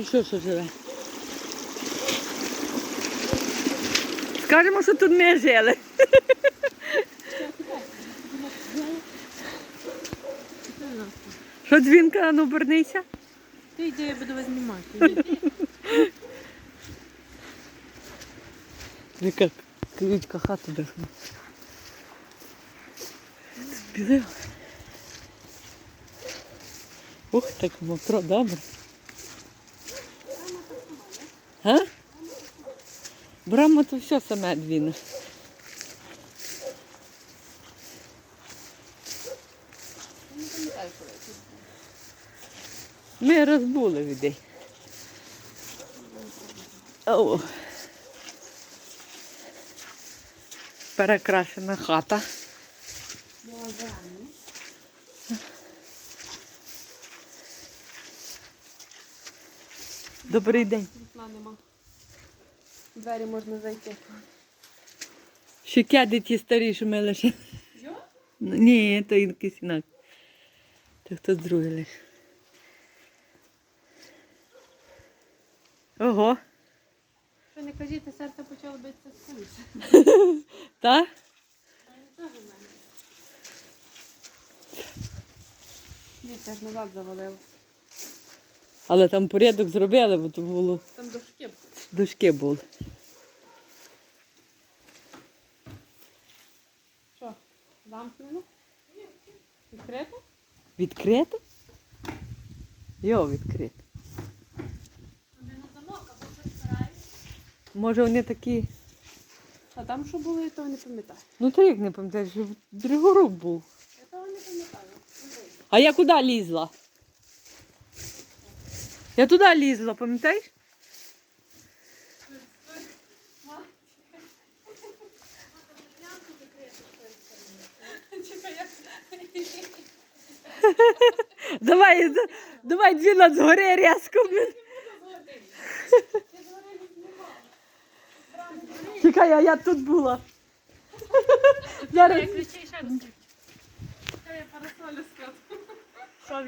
Ти що, що живе? Скажемо, що тут ми жили. Що дзвінка, ну обернися? Ти йди, я буду вас знімати. Яка ключка хату дихне. Білив. Ух, так мокро, добре. А? Брама то все саме двіне. Ми розбули людей. О. Перекрашена хата. Добрий день. Вікна нема. Двері можна зайти. Ще кяди ті старі, що ми лише. Йо? Ні, то якийсь інакше. То хтось другий лише. Ого. Що не кажіть, серце почало битися з куліс. Та? Ні, це ж назад завалило. Але там порядок зробили, бо то було Там дошки. були. дошки були. Що? Замкнено? Відкрито? Відкрито? Йо, відкрито. Може вони такі. А там що було, я того не пам'ятаю. Ну то як не пам'ятаєш, що Дригорук був. Я того не пам'ятаю. А я куди лізла? Я туди лізла, пам'ятаєш? Давай, давай дві над згори різко. Чекай, а я тут була. Зараз. ключі ще раз. Я парасолю складу.